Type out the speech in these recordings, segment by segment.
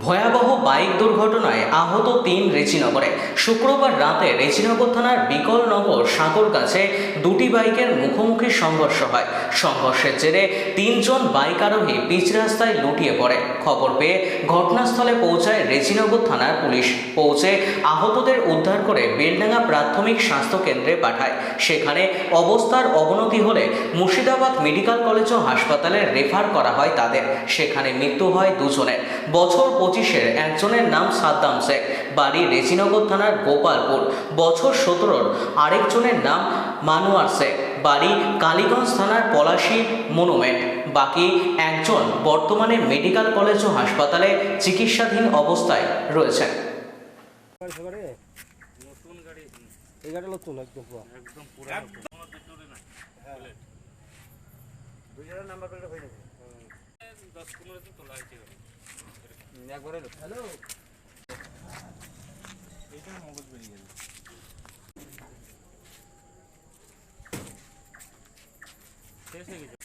ভয়াবহ বাইক দুর্ঘটনায় আহত তিন রেচিনগরে শুক্রবার রাতে রেজিনগর থানার বিকলনগর সাগর কাছে দুটি বাইকের মুখোমুখি সংঘর্ষ হয়। সংঘর্ষের জেরে তিনজন বাইক আরোহী পিচ রাস্তায় লুটিয়ে পড়ে। খবর পেয়ে ঘটনাস্থলে পৌঁছায় রেচিনগর থানার পুলিশ। পৌঁছে আহতদের উদ্ধার করে বেলডাঙ্গা প্রাথমিক স্বাস্থ্য কেন্দ্রে পাঠায়। সেখানে অবস্থার অবনতি হলে মুর্শিদাবাদ মেডিকেল কলেজ ও হাসপাতালে রেফার করা হয় তাদের। সেখানে মৃত্যু হয় দুজনের। বছর পঁচিশের একজনের নাম সাদ্দাম শেখ, বাড়ি রেজিনগর থানার গোপালপুর। বছর সতেরোর আরেকজনের নাম মানুয়ার শেখ, বাড়ি কালীগঞ্জ থানার পলাশী মনুমেন্ট। বাকি একজন বর্তমানে মেডিকেল কলেজ ও হাসপাতালে চিকিৎসাধীন অবস্থায় রয়েছেন দশ পনেরো দিন তোলা হয়েছে গাড়ি একবারে হ্যালো। এইটা মগজ বেরিয়ে গেছে শেষ হয়ে গেছে।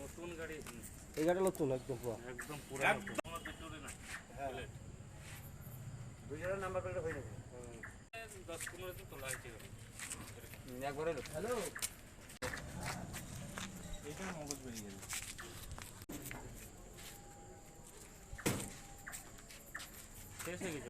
নতুন গাড়ি। এই গাড়ি নতুন একদম পুরো। একদম পুরানো হাজার নাম্বার প্লেট হয়ে যাবে। দশ পনেরো দিন তোলা হয়েছে একবারে হ্যালো এইটা মগজ বেরিয়ে গেছে শেষ হয়ে গেছে।